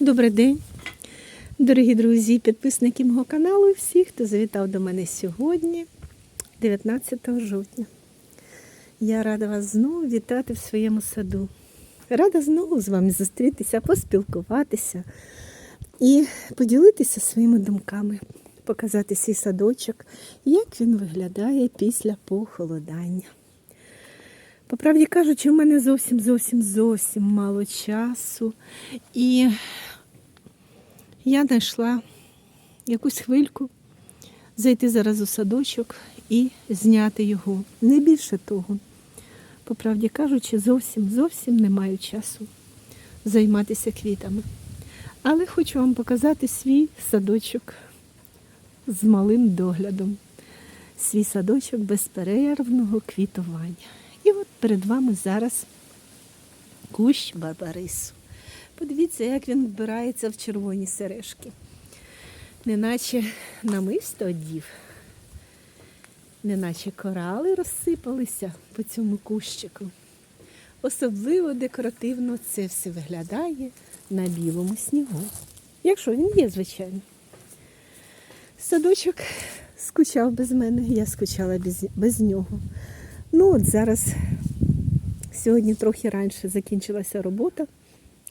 Добрий день, дорогі друзі, підписники мого каналу і всі, хто завітав до мене сьогодні, 19 жовтня. Я рада вас знову вітати в своєму саду. Рада знову з вами зустрітися, поспілкуватися і поділитися своїми думками, показати свій садочок, як він виглядає після похолодання. По правді кажучи, в мене зовсім зовсім зовсім мало часу. І я знайшла якусь хвильку зайти зараз у садочок і зняти його. Не більше того. По правді кажучи, зовсім зовсім не маю часу займатися квітами. Але хочу вам показати свій садочок з малим доглядом. Свій садочок безперервного квітування. Перед вами зараз кущ барбарису. Подивіться, як він вбирається в червоні сережки. Неначе намисто одів, неначе корали розсипалися по цьому кущику. Особливо декоративно це все виглядає на білому снігу. Якщо він є, звичайно. Садочок скучав без мене, я скучала без, без нього. Ну от зараз, сьогодні трохи раніше закінчилася робота,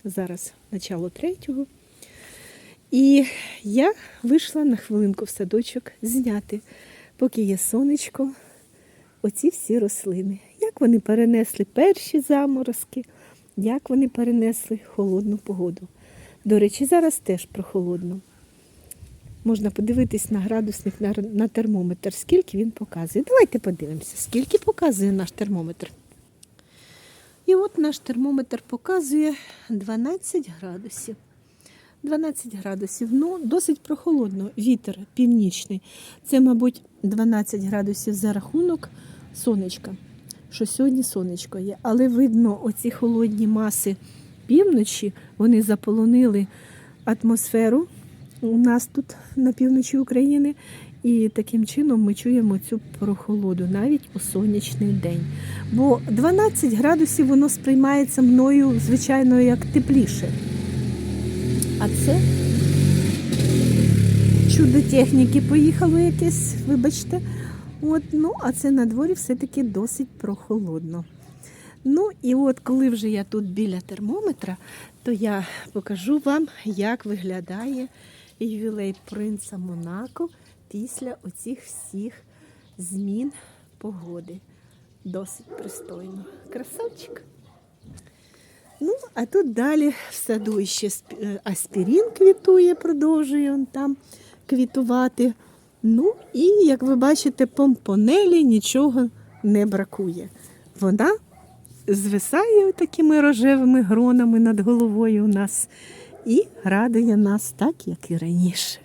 зараз начало третього. І я вийшла на хвилинку в садочок зняти, поки є сонечко, оці всі рослини. Як вони перенесли перші заморозки, як вони перенесли холодну погоду. До речі, зараз теж прохолодно. Можна подивитись на градусник на, термометр, скільки він показує. Давайте подивимося, скільки показує наш термометр. І от наш термометр показує 12 градусів. 12 градусів. Ну, досить прохолодно. Вітер північний. Це, мабуть, 12 градусів за рахунок сонечка. Що сьогодні сонечко є. Але видно, оці холодні маси півночі, вони заполонили атмосферу у нас тут на півночі України. І таким чином ми чуємо цю прохолоду навіть у сонячний день. Бо 12 градусів воно сприймається мною, звичайно, як тепліше. А це чудо техніки поїхало якесь, вибачте. От, ну, а це на дворі все-таки досить прохолодно. Ну і от коли вже я тут біля термометра, то я покажу вам, як виглядає ювілей принца Монако після оцих всіх змін погоди. Досить пристойно. Красавчик. Ну, а тут далі в саду ще е, аспірін квітує, продовжує он там квітувати. Ну і, як ви бачите, помпонелі нічого не бракує. Вона звисає такими рожевими гронами над головою у нас і радує нас так, як і раніше.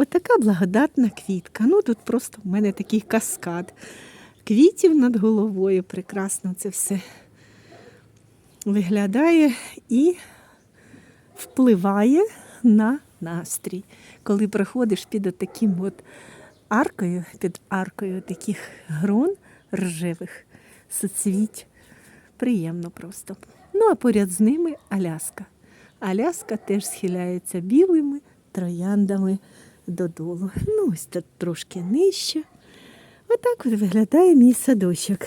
Отака благодатна квітка. Ну тут просто в мене такий каскад квітів над головою. Прекрасно це все виглядає і впливає на настрій. Коли приходиш під отаким от аркою, під аркою таких грон ржевих соцвіть. Приємно просто. Ну, а поряд з ними Аляска. Аляска теж схиляється білими трояндами додолу. Ну, ось тут трошки нижче. Отак от виглядає мій садочок.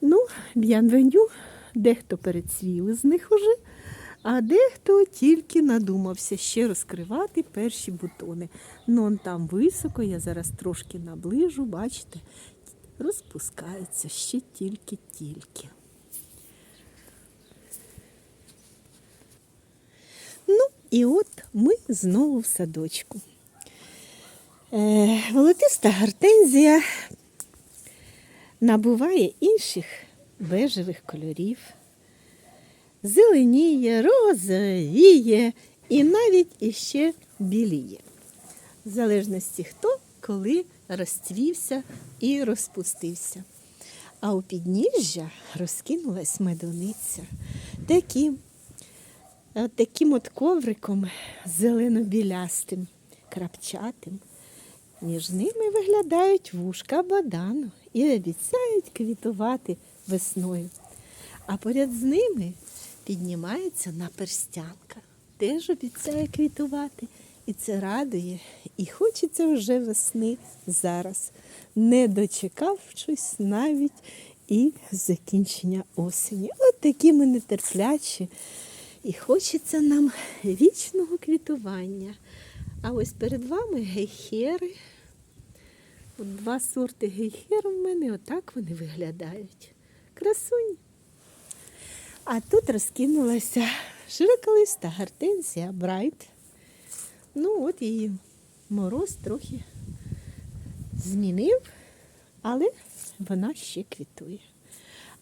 Ну, б'янвеню, дехто перецвів з них уже, а дехто тільки надумався ще розкривати перші бутони. Ну, он там високо, я зараз трошки наближу, бачите, розпускаються ще тільки-тільки. Ну, і от ми знову в садочку. Е, волотиста гортензія набуває інших бежевих кольорів. Зеленіє, розовіє і навіть іще біліє. В залежності хто коли розцвівся і розпустився. А у підніжжя розкинулась медуниця. Таким, от таким от ковриком зелено-білястим, крапчатим. Між ними виглядають вушка бадану і обіцяють квітувати весною. А поряд з ними піднімається наперстянка. теж обіцяє квітувати. І це радує. І хочеться вже весни зараз, не дочекавшись навіть і закінчення осені. От такі ми нетерплячі. І хочеться нам вічного квітування. А ось перед вами гейхери. От два сорти гейхеру в мене, отак вони виглядають. Красуні. А тут розкинулася широколиста гортензія Брайт. Ну, от її мороз трохи змінив, але вона ще квітує.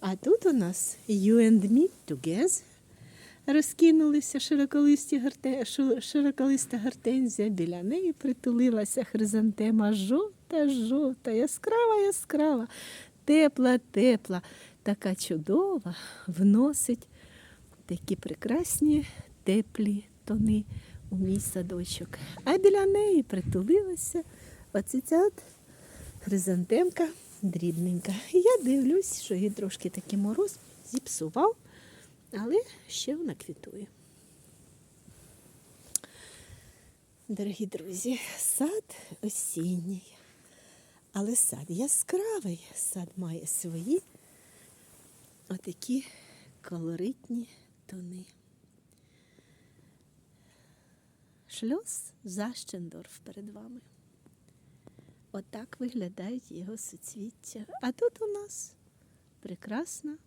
А тут у нас You and Me Together розкинулися широколисті горте... шу- широколиста гортензія. Біля неї притулилася хризантема жовта, жовта, яскрава, яскрава, тепла, тепла, така чудова, вносить такі прекрасні теплі тони у мій садочок. А біля неї притулилася оця ця хризантемка дрібненька. Я дивлюсь, що її трошки такий мороз зіпсував, але ще вона квітує. Дорогі друзі, сад осінній. Але сад яскравий, сад має свої отакі колоритні тони. Шльос Защендорф перед вами. Отак виглядають його суцвіття. А тут у нас прекрасна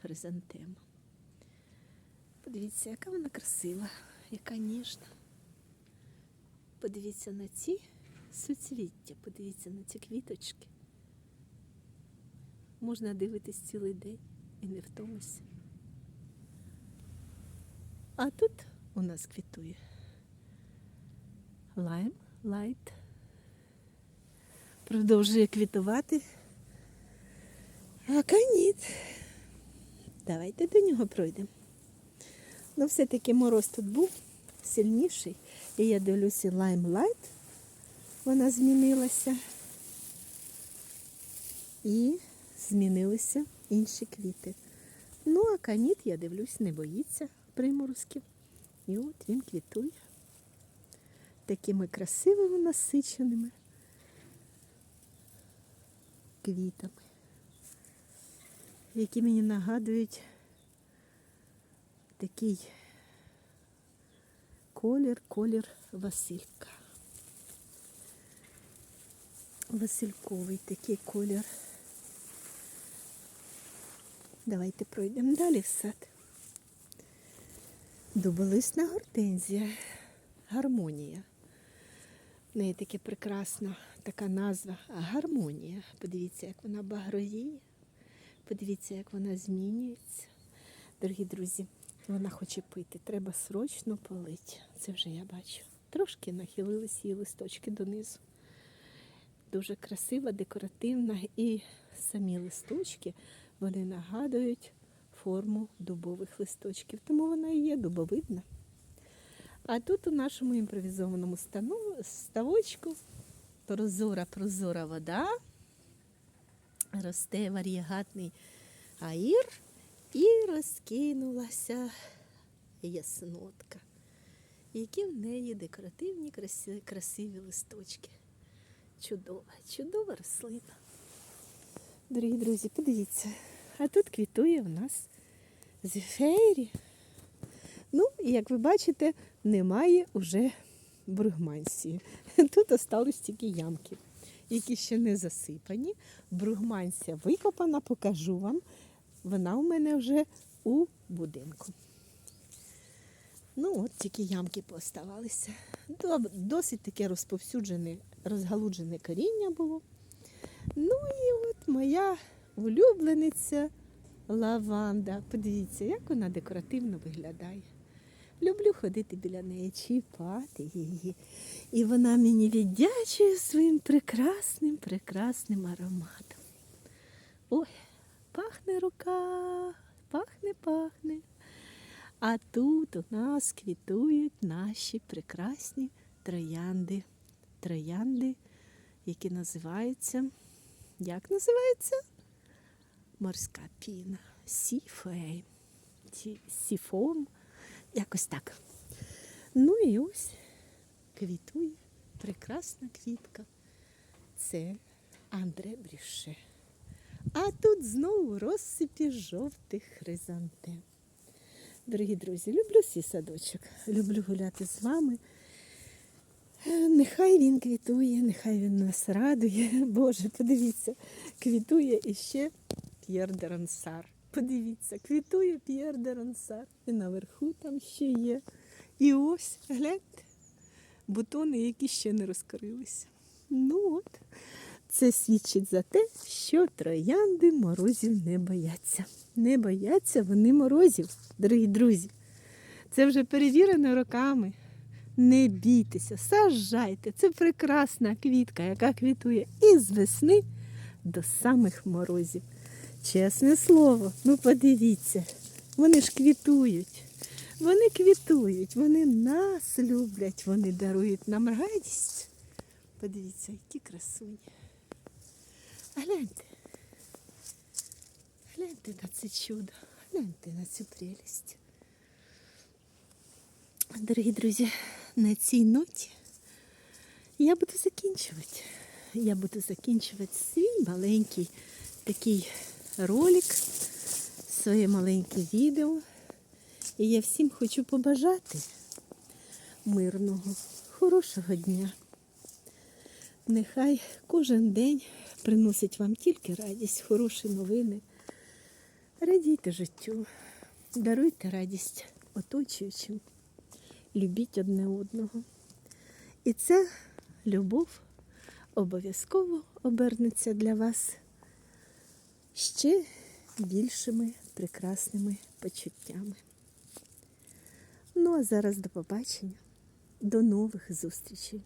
хризантема. Подивіться, яка вона красива, яка ніжна. Подивіться на ці суцвіття, подивіться на ці квіточки. Можна дивитись цілий день і не втомишся. А тут у нас квітує лайм, лайт. Продовжує квітувати. А каніт. Давайте до нього пройдемо. Ну, все-таки мороз тут був сильніший. І я дивлюся лайм лайт. Вона змінилася. І змінилися інші квіти. Ну, а каніт, я дивлюсь, не боїться приморозків. І от він квітує такими красивими насиченими квітами, які мені нагадують такий колір, колір Василька. Васильковий такий колір. Давайте пройдемо далі в сад. Дуболисна гортензія. Гармонія. В неї таке прекрасна така назва гармонія. Подивіться, як вона багровіє. Подивіться, як вона змінюється. Дорогі друзі, вона хоче пити. Треба срочно полити. Це вже я бачу. Трошки нахилились її листочки донизу. Дуже красива, декоративна і самі листочки вони нагадують форму дубових листочків. Тому вона і є дубовидна. А тут у нашому імпровізованому стану- ставочку прозора прозора вода, росте варієгатний аїр і розкинулася яснотка, які в неї декоративні красиві, красиві листочки. Чудова, чудова рослина. Дорогі друзі, подивіться, а тут квітує в нас зефері. Ну, і як ви бачите, немає уже бругмансії. Тут остались тільки ямки, які ще не засипані. Бругмансія викопана, покажу вам. Вона у мене вже у будинку. Ну, от тільки ямки пооставалися. Досить таке розповсюджене, розгалуджене коріння було. Ну і от моя улюблениця лаванда. Подивіться, як вона декоративно виглядає. Люблю ходити біля неї, чіпати її. І вона мені віддячує своїм прекрасним, прекрасним ароматом. Ой, пахне рука, пахне, пахне. А тут у нас квітують наші прекрасні троянди. Троянди, які називаються. Як називається? Морська піна. Сіфей. Сіфон. Якось так. Ну і ось квітує прекрасна квітка. Це Андре Бріше. А тут знову розсипі жовтих хризантем. Дорогі друзі, люблю свій садочок, люблю гуляти з вами. Нехай він квітує, нехай він нас радує. Боже, подивіться, квітує іще П'єр де Ронсар. Подивіться, квітує П'єр де Ронсар. І наверху там ще є. І ось, гляньте, бутони, які ще не розкрилися. Ну от, це свідчить за те, що троянди морозів не бояться. Не бояться вони морозів, дорогі друзі. Це вже перевірено роками. Не бійтеся, сажайте. Це прекрасна квітка, яка квітує із весни до самих морозів. Чесне слово, ну подивіться, вони ж квітують. Вони квітують, вони нас люблять, вони дарують нам радість. Подивіться, які красуні. Гляньте. Гляньте на це чудо, гляньте на цю прелість. Дорогі друзі, на цій ноті я буду закінчувати. Я буду закінчувати свій маленький такий ролик, своє маленьке відео. І я всім хочу побажати мирного, хорошого дня. Нехай кожен день приносить вам тільки радість, хороші новини. Радійте життю, даруйте радість оточуючим, любіть одне одного. І ця любов обов'язково обернеться для вас ще більшими прекрасними почуттями. Ну а зараз до побачення, до нових зустрічей.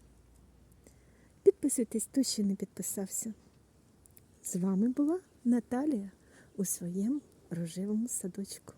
Підписуйтесь, хто ще не підписався. З вами була Наталія у своєму рожевому садочку.